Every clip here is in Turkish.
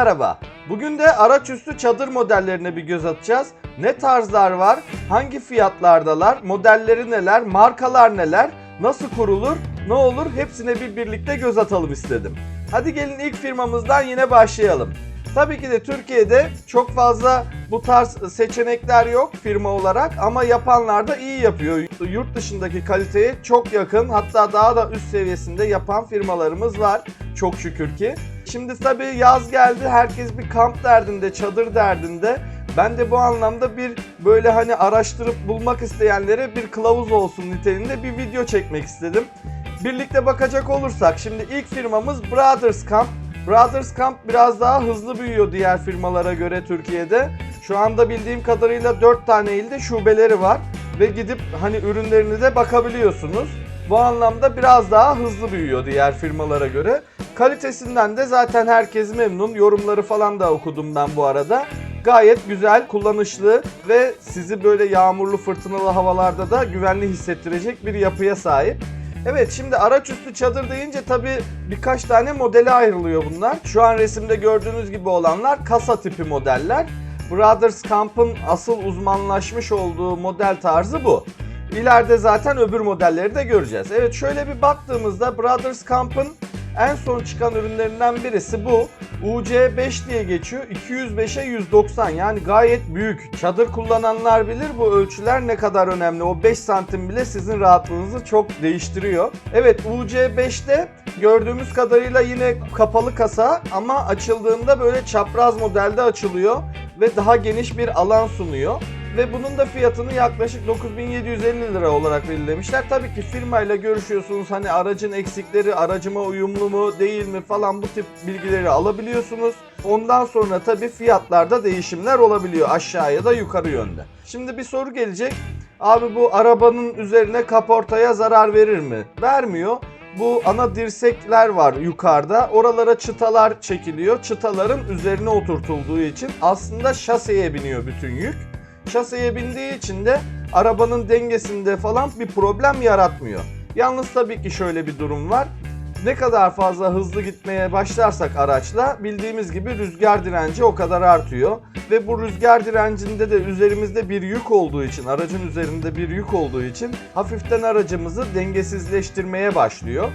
Merhaba. Bugün de araç üstü çadır modellerine bir göz atacağız. Ne tarzlar var, hangi fiyatlardalar, modelleri neler, markalar neler, nasıl kurulur, ne olur hepsine bir birlikte göz atalım istedim. Hadi gelin ilk firmamızdan yine başlayalım. Tabii ki de Türkiye'de çok fazla bu tarz seçenekler yok firma olarak ama yapanlar da iyi yapıyor. Yurt dışındaki kaliteye çok yakın hatta daha da üst seviyesinde yapan firmalarımız var çok şükür ki. Şimdi tabii yaz geldi herkes bir kamp derdinde, çadır derdinde. Ben de bu anlamda bir böyle hani araştırıp bulmak isteyenlere bir kılavuz olsun niteliğinde bir video çekmek istedim. Birlikte bakacak olursak şimdi ilk firmamız Brothers Camp. Brothers Camp biraz daha hızlı büyüyor diğer firmalara göre Türkiye'de. Şu anda bildiğim kadarıyla 4 tane ilde şubeleri var ve gidip hani ürünlerine de bakabiliyorsunuz. Bu anlamda biraz daha hızlı büyüyor diğer firmalara göre. Kalitesinden de zaten herkes memnun. Yorumları falan da okudum ben bu arada. Gayet güzel, kullanışlı ve sizi böyle yağmurlu, fırtınalı havalarda da güvenli hissettirecek bir yapıya sahip. Evet şimdi araç üstü çadır deyince tabi birkaç tane modele ayrılıyor bunlar. Şu an resimde gördüğünüz gibi olanlar kasa tipi modeller. Brothers Camp'ın asıl uzmanlaşmış olduğu model tarzı bu. İleride zaten öbür modelleri de göreceğiz. Evet şöyle bir baktığımızda Brothers Camp'ın en son çıkan ürünlerinden birisi bu. UC5 diye geçiyor. 205'e 190 yani gayet büyük. Çadır kullananlar bilir bu ölçüler ne kadar önemli. O 5 santim bile sizin rahatlığınızı çok değiştiriyor. Evet UC5'te gördüğümüz kadarıyla yine kapalı kasa ama açıldığında böyle çapraz modelde açılıyor ve daha geniş bir alan sunuyor ve bunun da fiyatını yaklaşık 9750 lira olarak belirlemişler. Tabii ki firmayla görüşüyorsunuz hani aracın eksikleri aracıma uyumlu mu değil mi falan bu tip bilgileri alabiliyorsunuz. Ondan sonra tabii fiyatlarda değişimler olabiliyor aşağı ya da yukarı yönde. Şimdi bir soru gelecek. Abi bu arabanın üzerine kaportaya zarar verir mi? Vermiyor. Bu ana dirsekler var yukarıda. Oralara çıtalar çekiliyor. Çıtaların üzerine oturtulduğu için aslında şaseye biniyor bütün yük şaseye bindiği için de arabanın dengesinde falan bir problem yaratmıyor. Yalnız tabii ki şöyle bir durum var. Ne kadar fazla hızlı gitmeye başlarsak araçla bildiğimiz gibi rüzgar direnci o kadar artıyor. Ve bu rüzgar direncinde de üzerimizde bir yük olduğu için, aracın üzerinde bir yük olduğu için hafiften aracımızı dengesizleştirmeye başlıyor.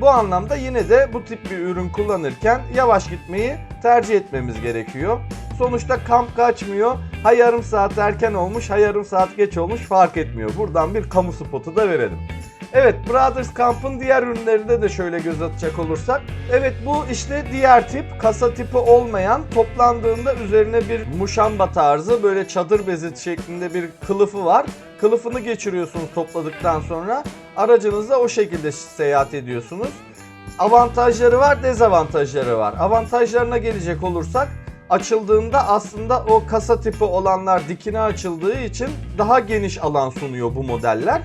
Bu anlamda yine de bu tip bir ürün kullanırken yavaş gitmeyi tercih etmemiz gerekiyor. Sonuçta kamp kaçmıyor. Ha yarım saat erken olmuş, ha yarım saat geç olmuş fark etmiyor. Buradan bir kamu spotu da verelim. Evet Brothers Camp'ın diğer ürünlerinde de şöyle göz atacak olursak. Evet bu işte diğer tip kasa tipi olmayan toplandığında üzerine bir muşamba tarzı böyle çadır bezi şeklinde bir kılıfı var. Kılıfını geçiriyorsunuz topladıktan sonra aracınızla o şekilde seyahat ediyorsunuz. Avantajları var, dezavantajları var. Avantajlarına gelecek olursak açıldığında aslında o kasa tipi olanlar dikine açıldığı için daha geniş alan sunuyor bu modeller.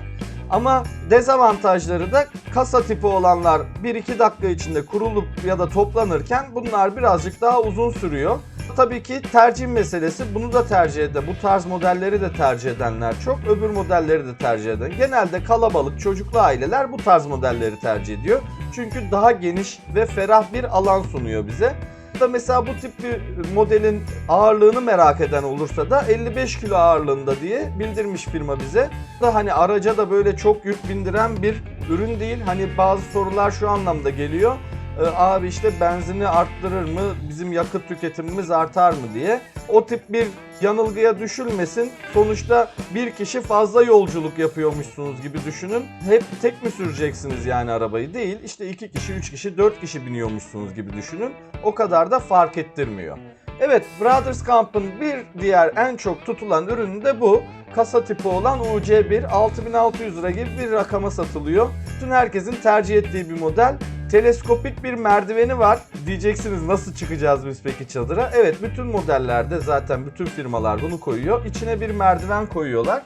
Ama dezavantajları da kasa tipi olanlar 1-2 dakika içinde kurulup ya da toplanırken bunlar birazcık daha uzun sürüyor. Tabii ki tercih meselesi. Bunu da tercih eden, bu tarz modelleri de tercih edenler çok. Öbür modelleri de tercih eden. Genelde kalabalık çocuklu aileler bu tarz modelleri tercih ediyor. Çünkü daha geniş ve ferah bir alan sunuyor bize da mesela bu tip bir modelin ağırlığını merak eden olursa da 55 kilo ağırlığında diye bildirmiş firma bize. Da hani araca da böyle çok yük bindiren bir ürün değil. Hani bazı sorular şu anlamda geliyor. Ee, abi işte benzini arttırır mı, bizim yakıt tüketimimiz artar mı diye. O tip bir yanılgıya düşülmesin. Sonuçta bir kişi fazla yolculuk yapıyormuşsunuz gibi düşünün. Hep tek mi süreceksiniz yani arabayı değil. İşte iki kişi, üç kişi, dört kişi biniyormuşsunuz gibi düşünün. O kadar da fark ettirmiyor. Evet Brothers Camp'ın bir diğer en çok tutulan ürünü de bu. Kasa tipi olan UC1 6600 lira gibi bir rakama satılıyor. Bütün herkesin tercih ettiği bir model teleskopik bir merdiveni var. Diyeceksiniz nasıl çıkacağız biz peki çadıra? Evet bütün modellerde zaten bütün firmalar bunu koyuyor. İçine bir merdiven koyuyorlar.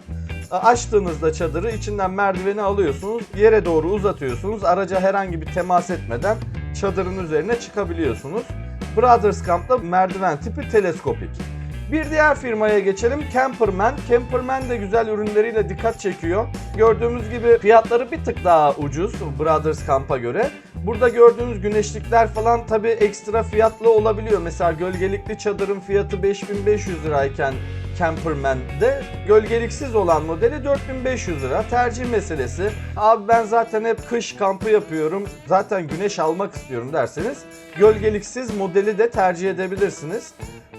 Açtığınızda çadırı içinden merdiveni alıyorsunuz. Yere doğru uzatıyorsunuz. Araca herhangi bir temas etmeden çadırın üzerine çıkabiliyorsunuz. Brothers Camp'ta merdiven tipi teleskopik. Bir diğer firmaya geçelim. Camperman. Camperman de güzel ürünleriyle dikkat çekiyor. Gördüğümüz gibi fiyatları bir tık daha ucuz Brothers Camp'a göre. Burada gördüğünüz güneşlikler falan tabi ekstra fiyatlı olabiliyor. Mesela gölgelikli çadırın fiyatı 5500 lirayken Camperman'de gölgeliksiz olan modeli 4500 lira. Tercih meselesi. Abi ben zaten hep kış kampı yapıyorum. Zaten güneş almak istiyorum derseniz gölgeliksiz modeli de tercih edebilirsiniz.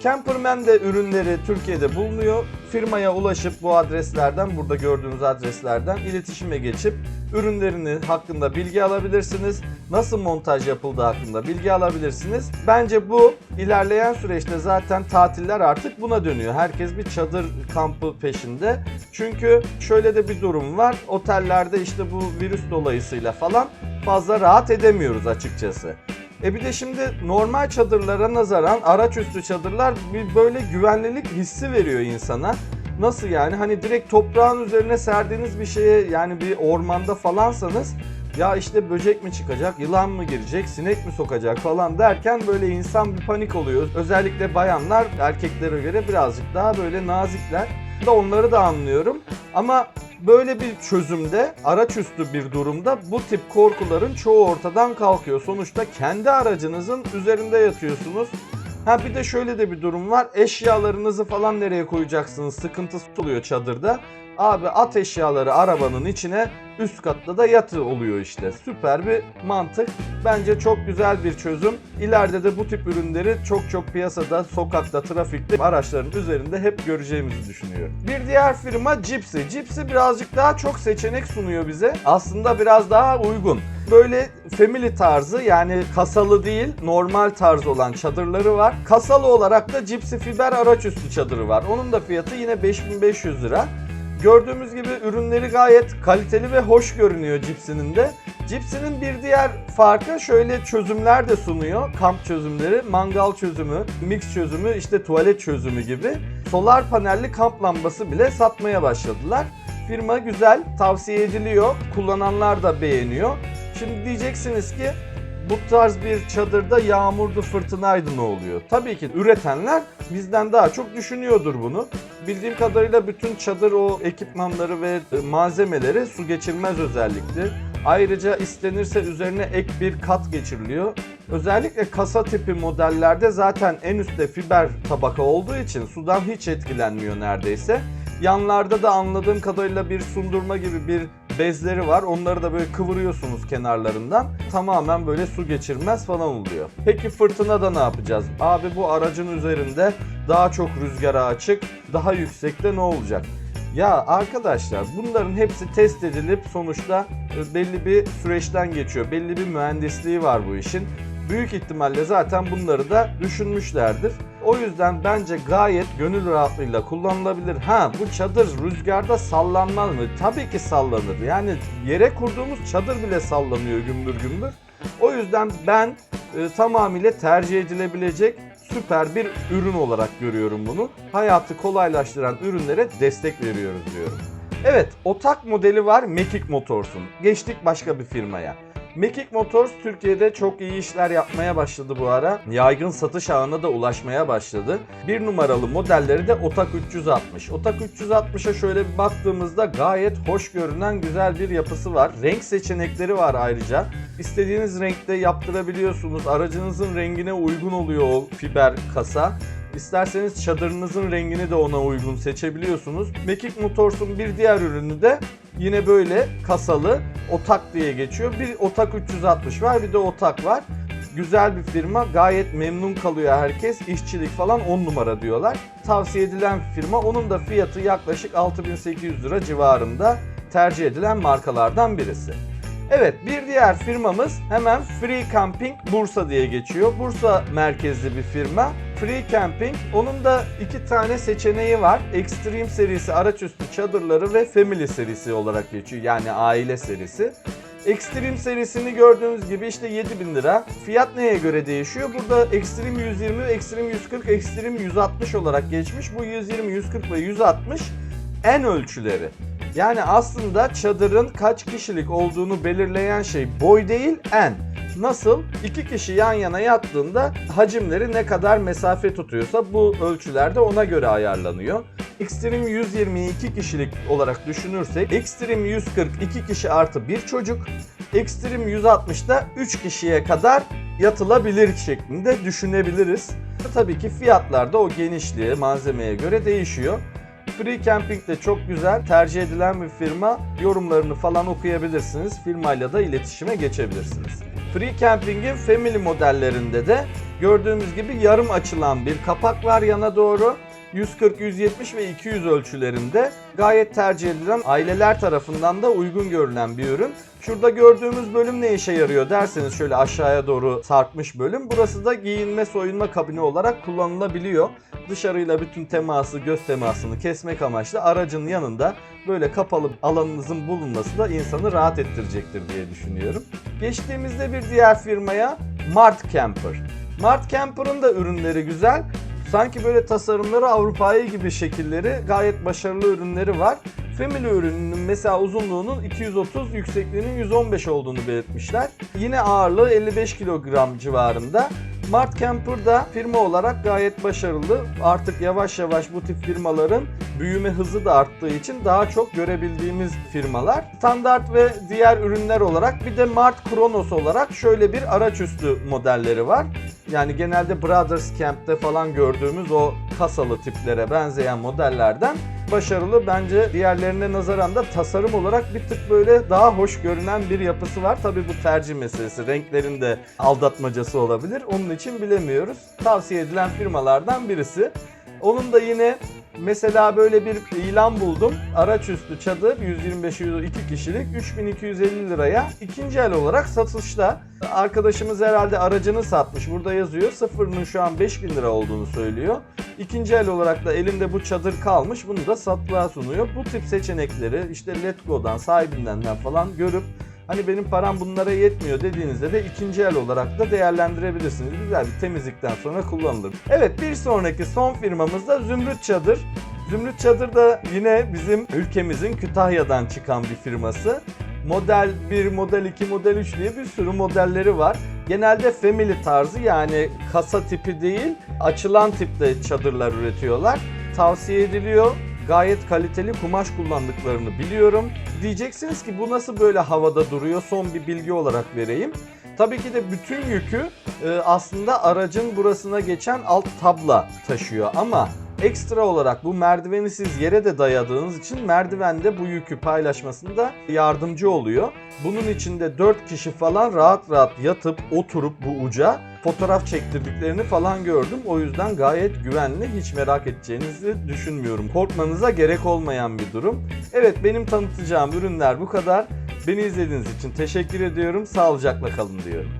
Camperman de ürünleri Türkiye'de bulunuyor. Firmaya ulaşıp bu adreslerden, burada gördüğünüz adreslerden iletişime geçip ürünlerini hakkında bilgi alabilirsiniz. Nasıl montaj yapıldığı hakkında bilgi alabilirsiniz. Bence bu ilerleyen süreçte zaten tatiller artık buna dönüyor. Herkes bir çadır kampı peşinde. Çünkü şöyle de bir durum var. Otellerde işte bu virüs dolayısıyla falan fazla rahat edemiyoruz açıkçası. E bir de şimdi normal çadırlara nazaran araç üstü çadırlar bir böyle güvenlilik hissi veriyor insana. Nasıl yani? Hani direkt toprağın üzerine serdiğiniz bir şeye yani bir ormanda falansanız ya işte böcek mi çıkacak, yılan mı girecek, sinek mi sokacak falan derken böyle insan bir panik oluyor. Özellikle bayanlar erkeklere göre birazcık daha böyle nazikler. Da onları da anlıyorum. Ama böyle bir çözümde, araç üstü bir durumda bu tip korkuların çoğu ortadan kalkıyor. Sonuçta kendi aracınızın üzerinde yatıyorsunuz. Ha bir de şöyle de bir durum var. Eşyalarınızı falan nereye koyacaksınız? Sıkıntısı oluyor çadırda. Abi at eşyaları arabanın içine üst katta da yatı oluyor işte. Süper bir mantık. Bence çok güzel bir çözüm. İleride de bu tip ürünleri çok çok piyasada, sokakta, trafikte araçların üzerinde hep göreceğimizi düşünüyorum. Bir diğer firma Gypsy. Gypsy birazcık daha çok seçenek sunuyor bize. Aslında biraz daha uygun. Böyle family tarzı yani kasalı değil normal tarz olan çadırları var. Kasalı olarak da Gypsy fiber araç üstü çadırı var. Onun da fiyatı yine 5500 lira. Gördüğümüz gibi ürünleri gayet kaliteli ve hoş görünüyor Gypsy'nin de. Gypsy'nin bir diğer farkı şöyle çözümler de sunuyor. Kamp çözümleri, mangal çözümü, mix çözümü, işte tuvalet çözümü gibi. Solar panelli kamp lambası bile satmaya başladılar. Firma güzel, tavsiye ediliyor. Kullananlar da beğeniyor. Şimdi diyeceksiniz ki bu tarz bir çadırda yağmurdu fırtınaydı ne oluyor? Tabii ki üretenler bizden daha çok düşünüyordur bunu. Bildiğim kadarıyla bütün çadır o ekipmanları ve malzemeleri su geçirmez özellikle. Ayrıca istenirse üzerine ek bir kat geçiriliyor. Özellikle kasa tipi modellerde zaten en üstte fiber tabaka olduğu için sudan hiç etkilenmiyor neredeyse. Yanlarda da anladığım kadarıyla bir sundurma gibi bir bezleri var. Onları da böyle kıvırıyorsunuz kenarlarından. Tamamen böyle su geçirmez falan oluyor. Peki fırtınada ne yapacağız? Abi bu aracın üzerinde daha çok rüzgara açık, daha yüksekte ne olacak? Ya arkadaşlar bunların hepsi test edilip sonuçta e, belli bir süreçten geçiyor. Belli bir mühendisliği var bu işin. Büyük ihtimalle zaten bunları da düşünmüşlerdir. O yüzden bence gayet gönül rahatlığıyla kullanılabilir. Ha bu çadır rüzgarda sallanmaz mı? Tabii ki sallanır. Yani yere kurduğumuz çadır bile sallanıyor gümbür gümbür. O yüzden ben e, tamamıyla tercih edilebilecek süper bir ürün olarak görüyorum bunu. Hayatı kolaylaştıran ürünlere destek veriyoruz diyorum. Evet, otak modeli var Mekik Motors'un. Geçtik başka bir firmaya. Mekik Motors Türkiye'de çok iyi işler yapmaya başladı bu ara. Yaygın satış ağına da ulaşmaya başladı. Bir numaralı modelleri de Otak 360. Otak 360'a şöyle bir baktığımızda gayet hoş görünen güzel bir yapısı var. Renk seçenekleri var ayrıca. İstediğiniz renkte yaptırabiliyorsunuz. Aracınızın rengine uygun oluyor o fiber kasa. İsterseniz çadırınızın rengini de ona uygun seçebiliyorsunuz. Mekik Motors'un bir diğer ürünü de yine böyle kasalı Otak diye geçiyor. Bir Otak 360 var bir de Otak var. Güzel bir firma. Gayet memnun kalıyor herkes. İşçilik falan 10 numara diyorlar. Tavsiye edilen firma. Onun da fiyatı yaklaşık 6800 lira civarında tercih edilen markalardan birisi. Evet bir diğer firmamız hemen Free Camping Bursa diye geçiyor. Bursa merkezli bir firma. Free Camping onun da iki tane seçeneği var. Extreme serisi araçüstü çadırları ve Family serisi olarak geçiyor. Yani aile serisi. Extreme serisini gördüğünüz gibi işte 7000 lira. Fiyat neye göre değişiyor? Burada Extreme 120, Extreme 140, Extreme 160 olarak geçmiş. Bu 120, 140 ve 160 en ölçüleri. Yani aslında çadırın kaç kişilik olduğunu belirleyen şey boy değil en. Nasıl? İki kişi yan yana yattığında hacimleri ne kadar mesafe tutuyorsa bu ölçülerde ona göre ayarlanıyor. Extreme 122 kişilik olarak düşünürsek Extreme 140 2 kişi artı bir çocuk Extreme 160'da 3 kişiye kadar yatılabilir şeklinde düşünebiliriz. Tabii ki fiyatlar da o genişliğe, malzemeye göre değişiyor. Free Camping de çok güzel, tercih edilen bir firma. Yorumlarını falan okuyabilirsiniz. Firmayla da iletişime geçebilirsiniz. Free Camping'in Family modellerinde de gördüğümüz gibi yarım açılan bir kapak var yana doğru. 140, 170 ve 200 ölçülerinde gayet tercih edilen aileler tarafından da uygun görülen bir ürün. Şurada gördüğümüz bölüm ne işe yarıyor derseniz şöyle aşağıya doğru sarkmış bölüm. Burası da giyinme soyunma kabini olarak kullanılabiliyor. Dışarıyla bütün teması, göz temasını kesmek amaçlı aracın yanında böyle kapalı alanınızın bulunması da insanı rahat ettirecektir diye düşünüyorum. Geçtiğimizde bir diğer firmaya Mart Camper. Mart Camper'ın da ürünleri güzel. Sanki böyle tasarımları Avrupa'yı gibi şekilleri gayet başarılı ürünleri var. Family ürününün mesela uzunluğunun 230, yüksekliğinin 115 olduğunu belirtmişler. Yine ağırlığı 55 kilogram civarında. Mart Camper da firma olarak gayet başarılı. Artık yavaş yavaş bu tip firmaların büyüme hızı da arttığı için daha çok görebildiğimiz firmalar. Standart ve diğer ürünler olarak bir de Mart Kronos olarak şöyle bir araçüstü modelleri var. Yani genelde Brothers Camp'te falan gördüğümüz o kasalı tiplere benzeyen modellerden başarılı. Bence diğerlerine nazaran da tasarım olarak bir tık böyle daha hoş görünen bir yapısı var. Tabi bu tercih meselesi. Renklerin de aldatmacası olabilir. Onun için bilemiyoruz. Tavsiye edilen firmalardan birisi. Onun da yine mesela böyle bir ilan buldum. Araç üstü çadır 125-102 kişilik 3250 liraya ikinci el olarak satışta. Arkadaşımız herhalde aracını satmış. Burada yazıyor. Sıfırının şu an 5000 lira olduğunu söylüyor. İkinci el olarak da elinde bu çadır kalmış. Bunu da satılığa sunuyor. Bu tip seçenekleri işte Letgo'dan, sahibindenden falan görüp Hani benim param bunlara yetmiyor dediğinizde de ikinci el olarak da değerlendirebilirsiniz. Güzel bir temizlikten sonra kullanılır. Evet bir sonraki son firmamız da Zümrüt Çadır. Zümrüt Çadır da yine bizim ülkemizin Kütahya'dan çıkan bir firması. Model 1, Model 2, Model 3 diye bir sürü modelleri var. Genelde family tarzı yani kasa tipi değil, açılan tipte çadırlar üretiyorlar. Tavsiye ediliyor. Gayet kaliteli kumaş kullandıklarını biliyorum. Diyeceksiniz ki bu nasıl böyle havada duruyor? Son bir bilgi olarak vereyim. Tabii ki de bütün yükü e, aslında aracın burasına geçen alt tabla taşıyor ama ekstra olarak bu merdiveni siz yere de dayadığınız için merdiven de bu yükü paylaşmasında yardımcı oluyor. Bunun içinde 4 kişi falan rahat rahat yatıp oturup bu uca fotoğraf çektirdiklerini falan gördüm. O yüzden gayet güvenli. Hiç merak edeceğinizi düşünmüyorum. Korkmanıza gerek olmayan bir durum. Evet benim tanıtacağım ürünler bu kadar. Beni izlediğiniz için teşekkür ediyorum. Sağlıcakla kalın diyorum.